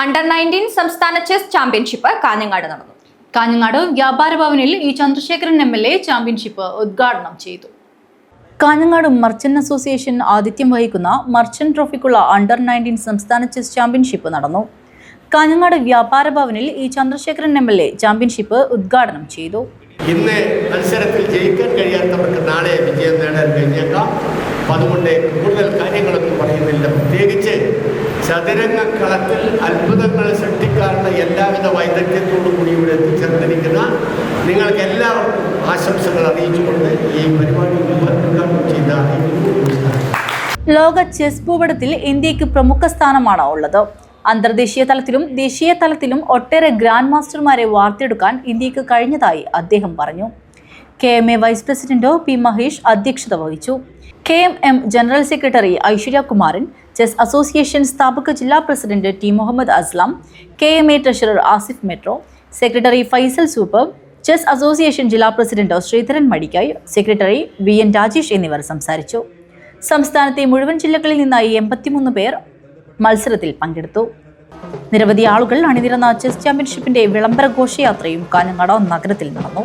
Under nineteen സംസ്ഥാന chess championship Kanhangad നടന്നു. കാഞ്ഞങ്ങാട് വ്യാപാര ഭവനിൽ E Chandrasekharan M L A championship ഉദ്ഘാടനം ചെയ്തു. കാഞ്ഞങ്ങാട് മർച്ചന്റ് അസോസിയേഷൻ ആതിഥ്യം വഹിക്കുന്ന മർച്ചന്റ് ട്രോഫിക്കുള്ള അണ്ടർ നയന്റീൻ സംസ്ഥാന ചെസ് ചാമ്പ്യൻഷിപ്പ് നടന്നു. കാഞ്ഞങ്ങാട് വ്യാപാര ഭവനിൽ E Chandrasekharan M L A championship ഉദ്ഘാടനം ചെയ്തു. ഇന്ന് മത്സരത്തിൽ ജയിക്കാൻ കഴിയാത്തവർക്ക് നാളെ വിജയം നേടാൻ കഴിഞ്ഞേക്കാം അതുകൊണ്ട് കൂടുതൽ കാര്യങ്ങളൊന്നും പറയുന്നില്ല. പ്രത്യേകിച്ച് ചതുരംഗക്കളത്തിൽ അത്ഭുതങ്ങൾ സൃഷ്ടിക്കാനുള്ള എല്ലാവിധ വൈദഗ്ധ്യത്തോടു കൂടി ഇവിടെ എത്തിച്ചേർന്നിരിക്കുന്ന നിങ്ങൾക്ക് എല്ലാവർക്കും ആശംസകൾ അറിയിച്ചുകൊണ്ട് ഈ പരിപാടി ഉദ്ഘാടനം ചെയ്ത ലോക ചെസ് ഭൂപടത്തിൽ ഇന്ത്യയ്ക്ക് പ്രമുഖ സ്ഥാനമാണ് ഉള്ളത്. അന്തർദേശീയ തലത്തിലും ദേശീയ തലത്തിലും ഒട്ടേറെ ഗ്രാൻഡ് മാസ്റ്റർമാരെ വാർത്തെടുക്കാൻ ഇന്ത്യയ്ക്ക് കഴിഞ്ഞതായി അദ്ദേഹം പറഞ്ഞു. K M A vice president P Mahesh അധ്യക്ഷത വഹിച്ചു. K M M general secretary Aishwarya Kumaran chess association സ്ഥാപക ജില്ലാ president T Muhammad Aslam K M A treasurer Asif metro secretary Faisal super chess association ജില്ലാ president Sreedharan Madikkai secretary V N Rajesh എന്നിവർ സംസാരിച്ചു. സംസ്ഥാനത്തെ മുഴുവൻ ജില്ലകളിൽ നിന്നായി എൺപത്തിമൂന്ന് പേർ മത്സരത്തിൽ പങ്കെടുത്തു. നിരവധി ആളുകൾ അണിനിരന്ന ചെസ് ചാമ്പ്യൻഷിപ്പിന്റെ വിളംബര ഘോഷയാത്രയും കാഞ്ഞങ്ങാട് നഗരത്തിൽ നടന്നു.